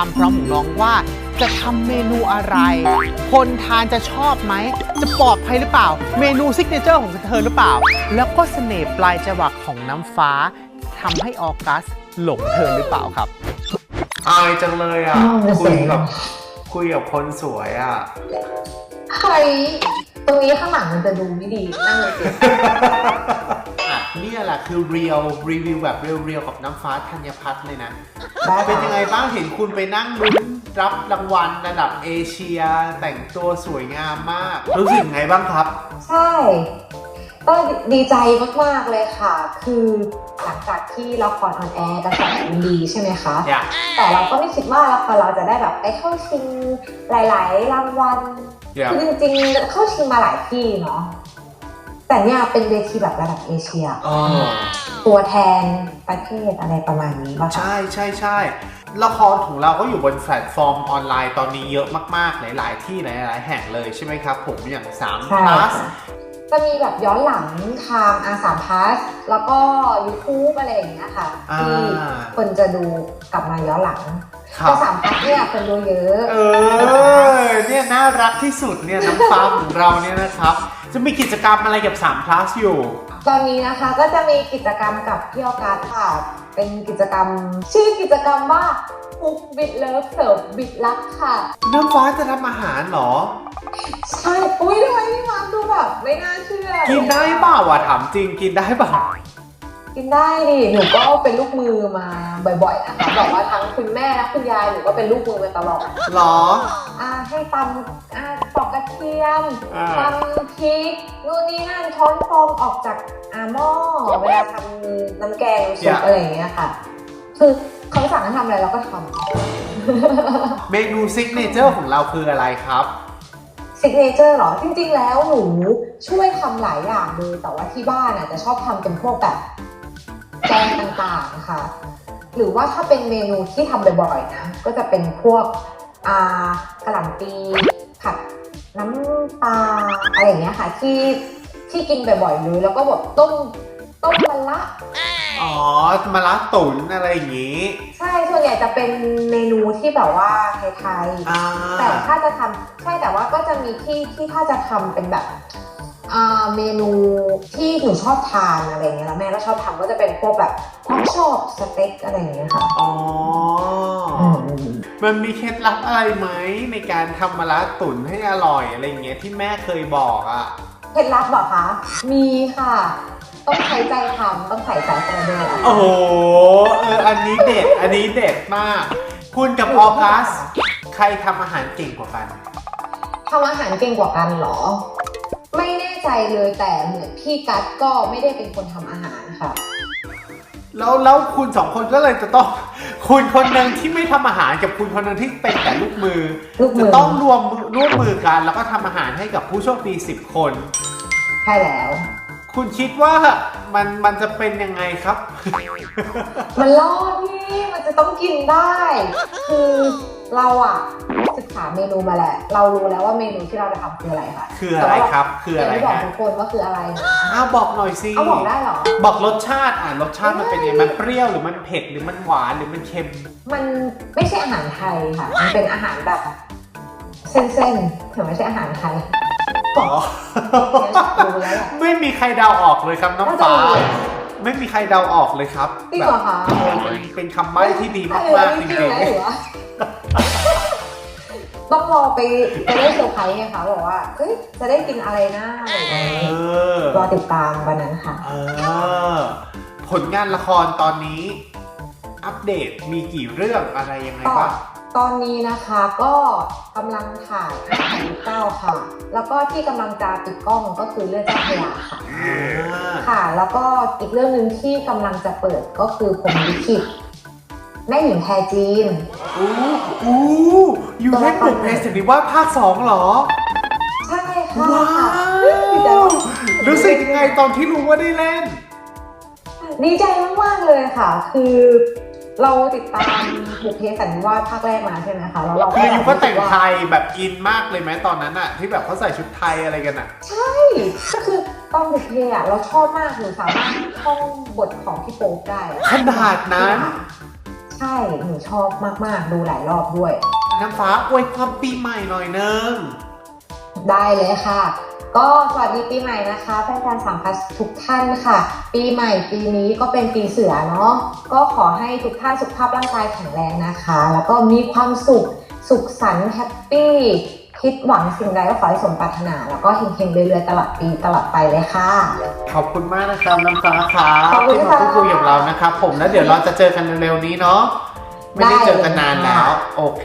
ความพร้อมของน้องว่า จะทำเมนูอะไร คนทานจะชอบไหม จะปลอดภัยหรือเปล่า เมนูซิกเนเจอร์ของเธอหรือเปล่า แล้วก็เสน่ห์ปลายจวักของน้ำฟ้าทำให้ออกัสหลงเธอหรือเปล่าครับ อายจังเลยอะอ้าวไม่คุเสร็ยจกับคุยกับคนสวยอะ ใคร ตรงนี้ข้างหลังมันจะดูไม่ดีนั่งเลยสิอะ เนี่ยแหละคือเรียลรีวิวแบบเรียลๆกับน้ำฟ้าธัญพัฒน์เลยนะได้เป็นยังไงบ้างเห็นคุณไปนั่งลุ้นรับรางวัลระดับเอเชีย แต่งตัวสวยงามมาก รู้สึกไงบ้างครับ ใช่ก็ดีใจมากๆเลยค่ะ คือหลังจากที่ละครออนแอร์กระแสมันดีใช่ไหมคะอยากแต่เราก็ไม่คิดว่าละครเราจะได้แบบไปเข้าชิงหลาย ๆ รางวัลอยากคือจริงๆเข้าชิงมาหลายที่เนาะ แต่เนี่ยเป็นเวทีแบบระดับเอเชีย อ๋อตัวแทนประเทศอะไรประมาณนี้ป่ะคะ ใช่ใช่ใช่ละครของเราก็อยู่บนแพลตฟอร์มออนไลน์ตอนนี้เยอะมากๆ หลาย ๆ ที่หลาย ๆ แห่งเลยใช่ไหมครับผมอย่าง3 ใช่ plus ค่ะจะมีแบบย้อนหลังทางอาสามพัสแล้วก็ YouTube อะไรอย่างเงี้ยค่ะ อ่า ที่คนจะดูกลับมาย้อนหลัง ครัแต่บสามพัสเนี่ยคนดูเยอะเออเนี่ยน่ารักที่สุดเนี่ยน้ำฟ้าของเราเนี่ยนะครับ จะมีกิจกรรมอะไรกับ3 plus อยู่ ตอนนี้นะคะก็จะมีกิจกรรมกับพี่ออกัสค่ะเป็นกิจกรรม ชื่อกิจกรรมว่าคุกบิดเลิฟเสิร์ฟบิดรักค่ะ น้ำฟ้าจะทำอาหารเหรอ ใช่ อุ้ยทำไมพี่มาร์คดูแบบไม่น่าเชื่อกินได้เปล่าอะถามจริงกินได้เปล่า กินได้ดิหนูก็เป็นลูกมือมาบ่อยๆนะคะแบบว่าทั้งคุณแม่และคุณยายหนูก็เป็นลูกมือมาตลอดหรอ อ่าให้ตำอ่าปอกกระเทียมอ่า ตำพริกนู่นนี่นั่นช้อนฟองออกจากอาหม้อเวลาทำน้ำแกงซุปอะไรอย่างเงี้ยค่ะ คือเขาสั่งให้ทำอะไรเราก็ทเมนูซิกเนเจอร์ของเราคืออะไรครับำซิกเนเจอร์หรอ จริงๆ แล้วหนูช่วยทำหลายอย่างเลยแต่ว่าที่บ้านอะจะชอบทำเป็นพวกแบบ แกงต่างๆค่ะ หรือว่าถ้าเป็นเมนูที่ทำบ่อยๆนะก็จะเป็นพวกอ่ากระหล่ำปีผัดน้ำปลาอะไรอย่างเงี้ยค่ะ ที่ที่กินบ่อยๆเลยแล้วก็แบบต้มต้มมะละอ๋อมะระตุ๋นอะไรอย่างงี้ ใช่ส่วนใหญ่จะเป็นเมนูที่แบบว่าไทยอ่าๆแต่ถ้าจะทำใช่แต่ว่าก็จะมีที่ที่ถ้าจะทำเป็นแบบอ่า เมนูที่หนูชอบทานอะไรเงี้ยแล้วแม่ก็ชอบทำก็จะเป็นพวกแบบพวกชอบสเต็กอะไรอย่างเงี้ยค่ะ อ๋อออืมมันมีเคล็ดลับอะไรไหมในการทำมะระตุ๋นให้อร่อยอะไรอย่างเงี้ยที่แม่เคยบอกอะ เคล็ดลับเหรอคะ มีค่ะ ต้องใช้ใจทำต้องใส่ใจกระเด้อโอ้โหเอออันนี้เด็ด อันนี้เด็ดมาก คุณกับออกัส ใครทำอาหารเก่งกว่ากัน ทำอาหารเก่งกว่ากันเหรอ ไม่แน่ใจเลยแต่เหมือนพี่กัสก็ไม่ได้เป็นคนทำอาหารค่ะ แล้วแล้วคุณสองคนก็เลยจะต้อง คุณคนหนึ่งที่ไม่ทำอาหารกับคุณคนหนึ่งที่เป็นแต่ลูกมือ ลูกมือ จะต้องรวมร่วมมือกัน แล้วก็ทำอาหารให้กับผู้โชคดี10 คน ใช่แล้ว คุณคิดว่ามันมันจะเป็นยังไงครับ มันรอดพี่มันจะต้องกินได้ คือ เราอะศึกษาเมนูมาแหละ เรารู้แล้วว่าเมนูที่เราจะทำคืออะไรค่ะคืออะไรครับ คือแต่อะไรไม่บอกฮะทุกคนว่าคืออะไรนะอ้าวบอกหน่อยสิเอาบอกได้เหรอ บอกรสชาติอะรสชาติมันเป็นยังไงมันเปรี้ยวหรือมันเผ็ดหรือมันหวานหรือมันเค็ม มันไม่ใช่อาหารไทยค่ะ มันเป็นอาหารแบบเส้นๆถึงไม่ใช่อาหารไทยอ๋อรู้แล้วแหละไม่มีใครเดาออกเลยครับน้องฟ้าน่าจะรู้ไม่มีใครเดาออกเลยครับจริงเหรอคะแบบเออเป็นเป็นคำใบ้ที่ดีมากๆจริงๆหรือว่า ต้องรอไปไปได้เซอร์ไพรส์ไงคะบอกว่าเฮ้ยจะได้กินอะไรนะอะไรอย่างๆเอเงี้ยอรอติดตามวันนั้นค่ะ เออผลงานละครตอนนี้ อัปเดตมีกี่เรื่องอะไรยังไงบ้าง ตอนนี้นะคะก็กำลังถ่ายอาหารเก้าค่ะ แล้วก็ที่กำลังจะปิดกล้องก็คือเรื่องเจ้าพระยาค่ะ อ่าค่ะ แล้วก็อีกเรื่องหนึ่งที่กำลังจะเปิดก็คือผมลิขิต แม่หญิงแพรจีน อู้อู้อยู่ให้บุกเพสนิว่าสภาคสองเหรอ ใช่ค่ะว้าวรู้สึกยังไงตอนที่รู้ว่าได้เล่น ดีใจมากๆเลยค่ะ คือเราติดตามบุพเพสันนิวาสภาคแรกมาใช่ไหมคะแล้วเราคืออยู่ก็แต่งรู้สึไทว่ายแบบอินมากเลยไหมตอนนั้นอะที่แบบเขาใส่ชุดไทยอะไรกันอะใช่ก็คือตอนบุพเพอะเราชอบมากหนูสามารถท่องบทของพี่โป๊ปได้อะขนาดนั้น ใใช่หนูชอบมากๆ ดูหลายรอบด้วย น้ำฟ้าอวยพรปีใหม่หน่อยนึงได้เลยค่ะ ก็สวัสดีปีใหม่นะคะแฟนๆสามพัสทุกท่านค่ะ ปีใหม่ปีนี้ก็เป็นปีเสือเนาะก็ขอให้ทุกท่านสุขภาพร่างกายแข็งแรงนะคะ แล้วก็มีความสุขสุขสันต์แฮปปี้ คิดหวังสิ่งใดก็ขอให้สมปรารถนา แล้วก็เฮงๆเรื่อยๆตลอดปีตลอดไปเลยค่ะ ขอบคุณมากนะครับน้ำฟ้าครับขอบคุณที่มาค่ะ พูดคุยกับเรานะครับ ผมแล้วเดี๋ยวเราจะเจอกันเร็วๆนี้เนาะไม่ได้เจอกันนานแล้ว โอเค